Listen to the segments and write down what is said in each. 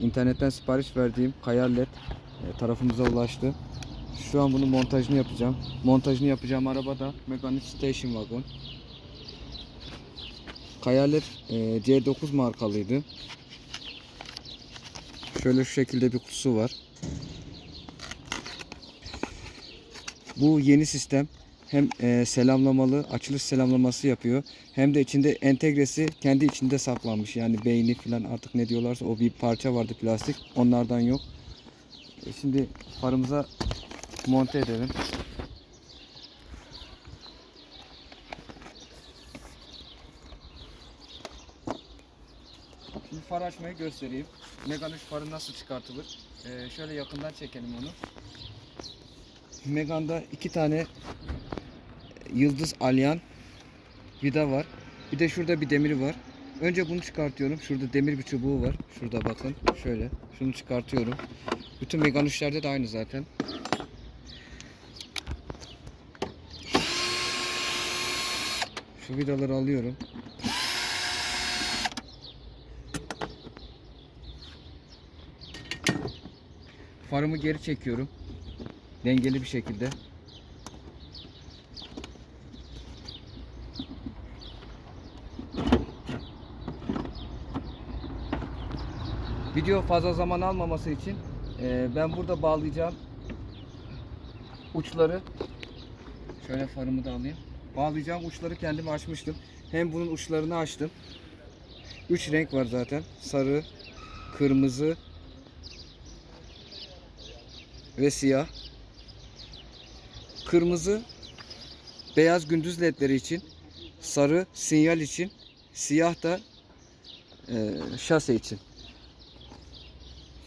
İnternetten sipariş verdiğim kaya led e, tarafımıza ulaştı. Şu an bunun montajını yapacağım. Montajını yapacağım araba da Megane Station Wagon. Kaya led e, C9 markalıydı. Şöyle şu şekilde bir kutusu var. Bu yeni sistem hem e, selamlamalı açılış selamlaması yapıyor hem de içinde entegresi kendi içinde saklanmış. Yani beyni falan artık ne diyorlarsa o bir parça vardı plastik. Onlardan yok. E, şimdi farımıza monte edelim. Şimdi far açmayı göstereyim. Megane 3 farı nasıl çıkartılır? E, şöyle yakından çekelim onu. Megane'da iki tane yıldız alyan vida var. Bir de şurada bir demiri var. Önce bunu çıkartıyorum. Şurada demir bir çubuğu var. Şurada bakın. Şöyle. Şunu çıkartıyorum. Bütün Megane 3'lerde de aynı zaten. Şu vidaları alıyorum. Farımı geri çekiyorum. Dengeli bir şekilde. Video fazla zaman almaması için e, ben burada bağlayacağım uçları. Şöyle farımı da alayım. Bağlayacağım uçları kendim açmıştım. Hem bunun uçlarını açtım. 3 renk var zaten. Sarı, kırmızı ve siyah. Kırmızı beyaz gündüz ledleri için, sarı sinyal için, siyah da e, şase için.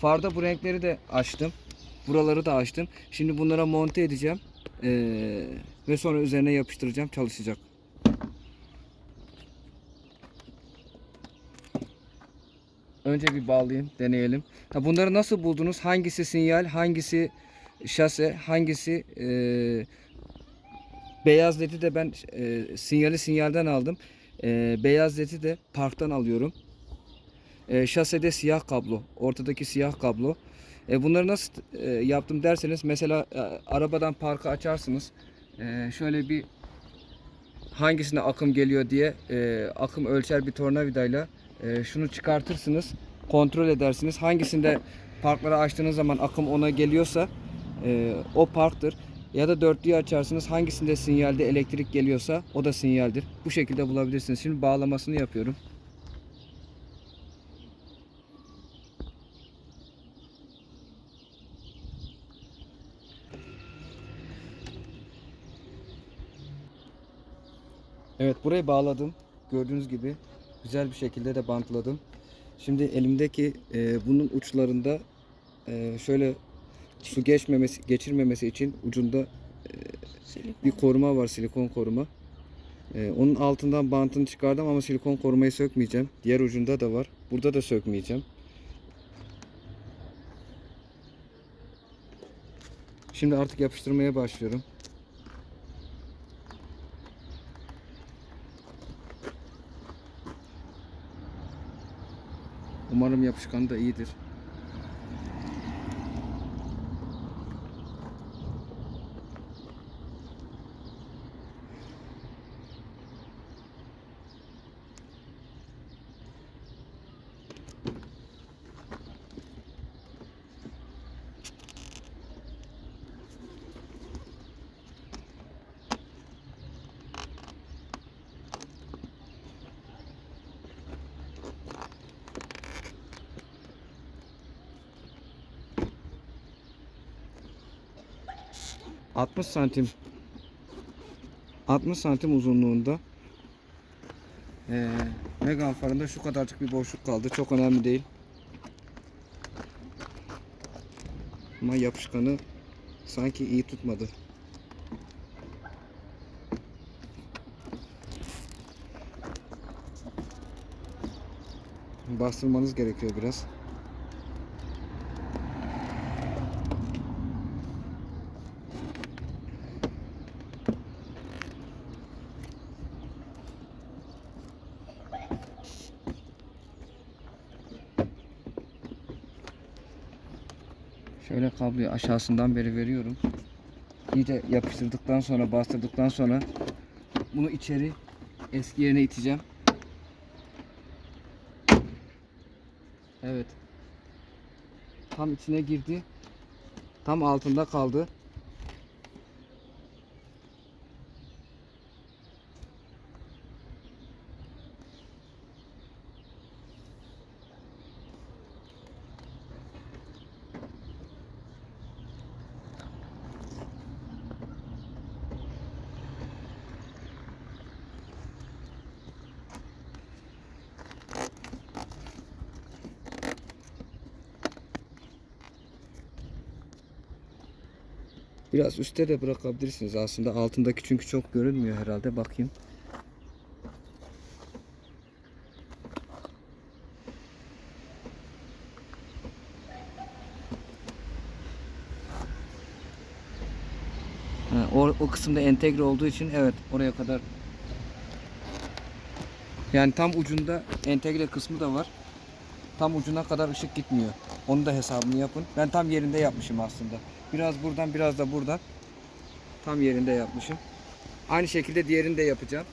Farda bu renkleri de açtım. Buraları da açtım. Şimdi bunlara monte edeceğim. E, ve sonra üzerine yapıştıracağım. Çalışacak. Önce bir bağlayayım, deneyelim. Ha, bunları nasıl buldunuz? Hangisi sinyal, hangisi şase, hangisi e, beyaz ledi de ben e, sinyali sinyalden aldım. E, beyaz ledi de parktan alıyorum. E, şasede siyah kablo, ortadaki siyah kablo. E, bunları nasıl e, yaptım derseniz mesela e, arabadan parkı açarsınız. E, şöyle bir hangisine akım geliyor diye e, akım ölçer bir tornavidayla e, şunu çıkartırsınız. Kontrol edersiniz. Hangisinde parkları açtığınız zaman akım ona geliyorsa e, o parktır. Ya da dörtlüyü açarsınız. Hangisinde sinyalde elektrik geliyorsa o da sinyaldir. Bu şekilde bulabilirsiniz. Şimdi bağlamasını yapıyorum. Evet burayı bağladım. Gördüğünüz gibi güzel bir şekilde de bantladım. Şimdi elimdeki e, bunun uçlarında e, şöyle su geçmemesi, geçirmemesi için ucunda e, bir koruma var, silikon koruma. E, onun altından bantını çıkardım ama silikon korumayı sökmeyeceğim. Diğer ucunda da var. Burada da sökmeyeceğim. Şimdi artık yapıştırmaya başlıyorum. Umarım yapışkanı da iyidir. ...60 santim... ...60 santim uzunluğunda... Ee, Megan farında şu kadarcık bir boşluk kaldı. Çok önemli değil. Ama yapışkanı... ...sanki iyi tutmadı. Bastırmanız gerekiyor biraz. Şöyle kabloyu aşağısından beri veriyorum. İyice yapıştırdıktan sonra bastırdıktan sonra bunu içeri eski yerine iteceğim. Evet. Tam içine girdi. Tam altında kaldı. Biraz üstte de bırakabilirsiniz aslında. Altındaki çünkü çok görünmüyor herhalde. Bakayım. O, o kısımda entegre olduğu için evet oraya kadar yani tam ucunda entegre kısmı da var. Tam ucuna kadar ışık gitmiyor. Onu da hesabını yapın. Ben tam yerinde yapmışım aslında. Biraz buradan biraz da buradan. Tam yerinde yapmışım. Aynı şekilde diğerini de yapacağım.